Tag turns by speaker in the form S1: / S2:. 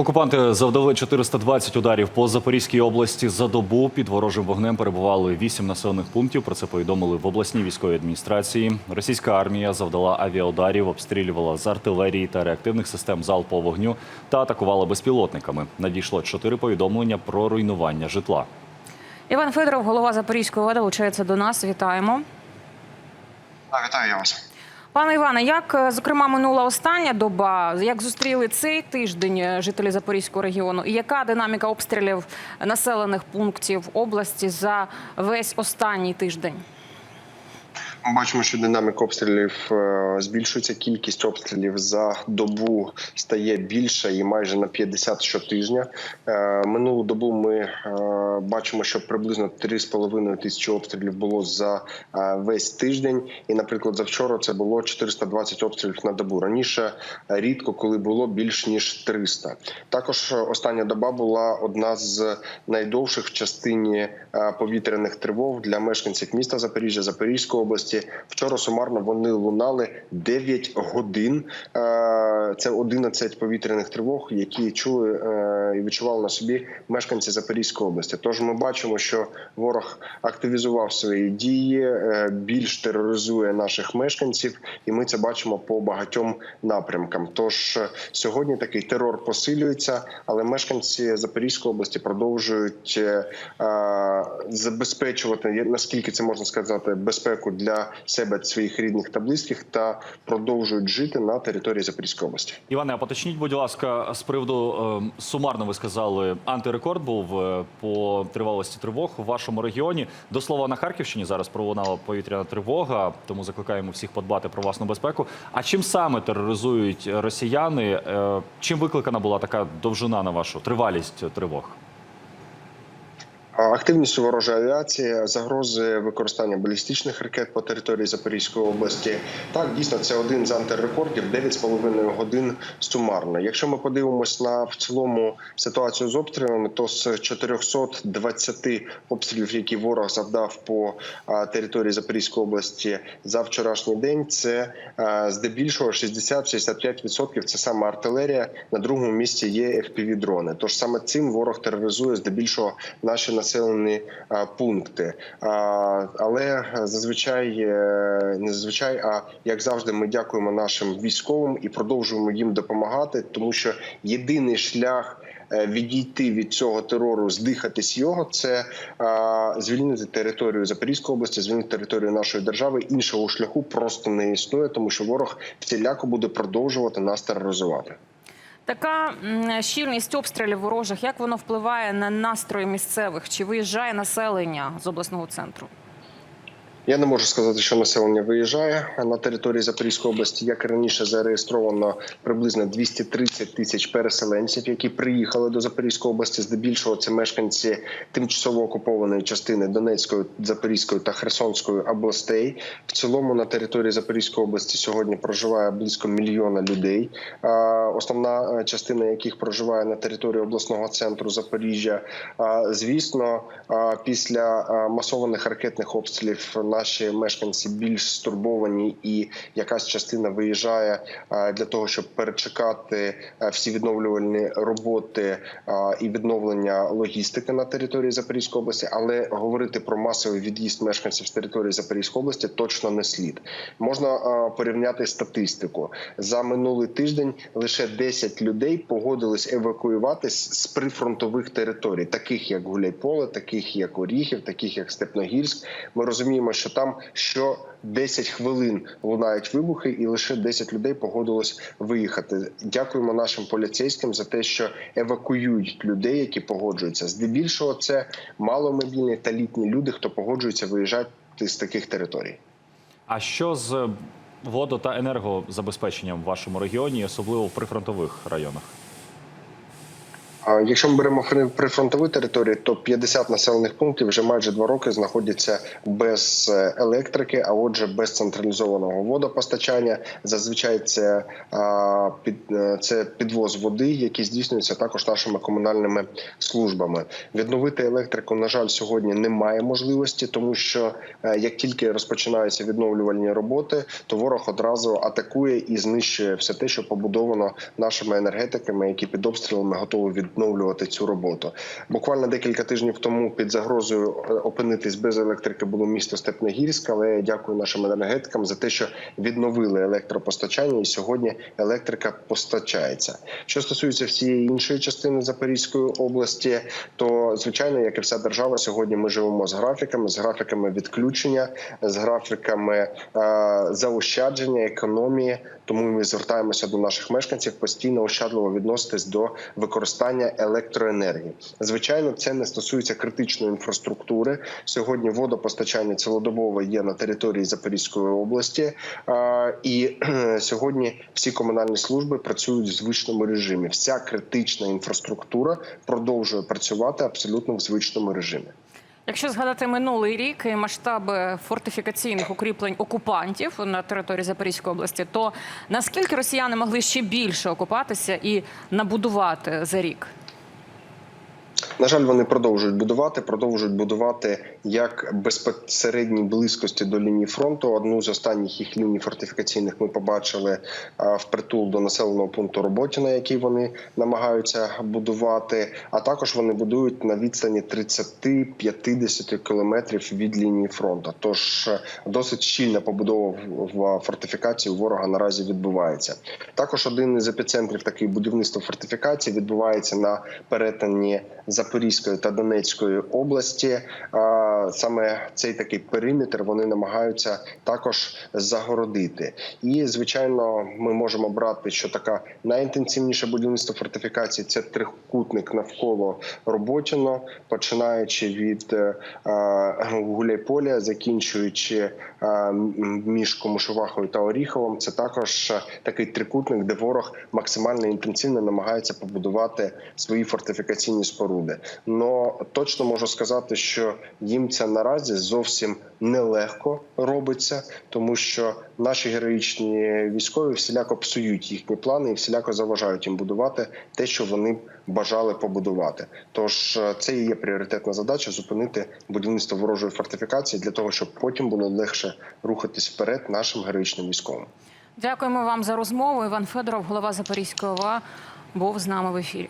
S1: Окупанти завдали 420 ударів по Запорізькій області за добу. Під ворожим вогнем перебували вісім населених пунктів. Про це повідомили в обласній військовій адміністрації. Російська армія завдала авіаударів, обстрілювала з артилерії та реактивних систем залпового вогню та атакувала безпілотниками. Надійшло чотири повідомлення про руйнування житла.
S2: Іван Федоров, голова Запорізької ОДА, долучається до нас. Вітаємо.
S3: А, вітаю я вас.
S2: Пане Іване, як е, зокрема минула остання доба? Як зустріли цей тиждень е, жителі Запорізького регіону? І яка динаміка обстрілів населених пунктів області за весь останній тиждень?
S3: Ми бачимо, що динаміка обстрілів е, збільшується. Кількість обстрілів за добу стає більша і майже на 50 щотижня. Е, Минулу добу ми е, бачимо, що приблизно 3,5 тисячі обстрілів було за весь тиждень. І, наприклад, завчора це було 420 обстрілів на добу. Раніше рідко, коли було більш ніж 300. Також остання доба була одна з найдовших в частині повітряних тривог для мешканців міста Запоріжжя, Запорізької області. Вчора сумарно вони лунали 9 годин. Е, Це 11 повітряних тривог, які чули е, і відчували на собі мешканці Запорізької області. Тож ми бачимо, що ворог активізував свої дії, е, більш тероризує наших мешканців, і ми це бачимо по багатьом напрямкам. Тож е, сьогодні такий терор посилюється, але мешканці Запорізької області продовжують е, е, забезпечувати наскільки це можна сказати безпеку для себе, своїх рідних та близьких, та продовжують жити на території Запорізької області.
S1: Іване, а поточніть, будь ласка, з приводу е, сумарно ви сказали, антирекорд був е, по тривалості тривог у вашому регіоні. До слова, на Харківщині зараз пролунала повітряна тривога, тому закликаємо всіх подбати про власну безпеку. А чим саме тероризують росіяни? Е, Чим викликана була така довжина на вашу тривалість тривог?
S3: Активністю ворожої авіації, загрози використання балістичних ракет по території Запорізької області. Так, дійсно, це один з антирекордів 9,5 годин сумарно. Якщо ми подивимось на в цілому ситуацію з обстрілами, то з 420 обстрілів, які ворог завдав по території Запорізької області за вчорашній день, це здебільшого 60-65% це саме артилерія. На другому місці є fpv дрони. Тож саме цим ворог тероризує здебільшого наші населені пункти. Але зазвичай е, не зазвичай, а як завжди, ми дякуємо нашим військовим і продовжуємо їм допомагати, тому що єдиний шлях. е, Відійти від цього терору, здихатись його, це а, звільнити територію Запорізької області, звільнити територію нашої держави. Іншого шляху просто не існує, тому що ворог всіляко буде продовжувати нас тероризувати.
S2: Така щільність обстрілів ворожих, як воно впливає на настрої місцевих? Чи виїжджає населення з обласного центру?
S3: Я не можу сказати, що населення виїжджає на території Запорізької області. Як раніше зареєстровано приблизно 230 тисяч переселенців, які приїхали до Запорізької області. Здебільшого це мешканці тимчасово окупованої частини Донецької, Запорізької та Херсонської областей. В цілому на території Запорізької області сьогодні проживає близько мільйона людей. Основна е, частина яких проживає на території обласного центру Запоріжжя. Звісно, після масованих ракетних обстрілів наші мешканці більш стурбовані, і якась частина виїжджає для того, щоб перечекати всі відновлювальні роботи і відновлення логістики на території Запорізької області. Але говорити про масовий від'їзд мешканців з території Запорізької області точно не слід. Можна порівняти статистику за минулий тиждень. Лише 10 людей погодились евакуюватись з прифронтових територій, таких як Гуляйполе, таких як Оріхів, таких як Степногірськ. Ми розуміємо, що там що 10 хвилин лунають вибухи, і лише 10 людей погодилось виїхати. Дякуємо нашим поліцейським за те, що евакуюють людей, які погоджуються. Здебільшого це маломобільні та літні люди, хто погоджується виїжджати з таких територій.
S1: А що з водо та енергозабезпеченням в вашому регіоні, особливо в прифронтових районах?
S3: Якщо ми беремо при- прифронтові території, то 50 населених пунктів вже майже два роки знаходяться без е, електрики, а отже, без централізованого водопостачання. Зазвичай це, під, е, це підвоз води, який здійснюється також нашими комунальними службами. Відновити електрику, на жаль, сьогодні немає можливості, тому що е, як тільки розпочинаються відновлювальні роботи, то ворог одразу атакує і знищує все те, що побудовано нашими енергетиками, які під обстрілами готові відновлювати цю роботу. Буквально декілька тижнів тому під загрозою е, опинитись без електрики було місто Степногірськ, але я дякую нашим енергетикам за те, що відновили електропостачання, і сьогодні електрика постачається. Що стосується всієї іншої частини Запорізької області, то звичайно, як і вся держава, сьогодні ми живемо з графіками, з графіками відключення, з графіками е, заощадження, економії. Тому ми звертаємося до наших мешканців постійно ощадливо відноситись до використання електроенергії. Звичайно, це не стосується критичної інфраструктури. Сьогодні водопостачання цілодобово є на території Запорізької області, і сьогодні всі комунальні служби працюють в звичному режимі. Вся критична інфраструктура продовжує працювати абсолютно в звичному режимі.
S2: Якщо згадати минулий рік і масштаби фортифікаційних укріплень окупантів на території Запорізької області, то наскільки росіяни могли ще більше окупатися і набудувати за рік?
S3: На жаль, вони продовжують будувати, продовжують будувати як безпосередній близькості до лінії фронту. Одну з останніх їх ліній фортифікаційних ми побачили впритул до населеного пункту Роботіна, який вони намагаються будувати. А також вони будують на відстані 30-50 кілометрів від лінії фронту. Тож е, досить щільна побудова в- фортифікації ворога наразі відбувається. Також один із епіцентрів таких будівництва фортифікацій відбувається на перетині Запорізької та Донецької області. Саме цей такий периметр вони намагаються також загородити. І звичайно, ми можемо брати, що така найінтенсивніше будівництво фортифікацій це трикутник навколо Роботіно, починаючи від е, Гуляйполя, закінчуючи е, між Комушувахою та Оріховом. Це також е, такий трикутник, де ворог максимально інтенсивно намагається побудувати свої фортифікаційні споруди. Но точно можу сказати, що їм це наразі зовсім нелегко робиться, тому що наші героїчні військові всіляко псують їхні плани і всіляко заважають їм будувати те, що вони бажали побудувати. Тож е, це і є пріоритетна задача зупинити будівництво ворожої фортифікації для того, щоб потім було легше рухатись вперед нашим героїчним військовим.
S2: Дякуємо вам за розмову. Іван Федоров, голова Запорізької ОВА, був з нами в ефірі.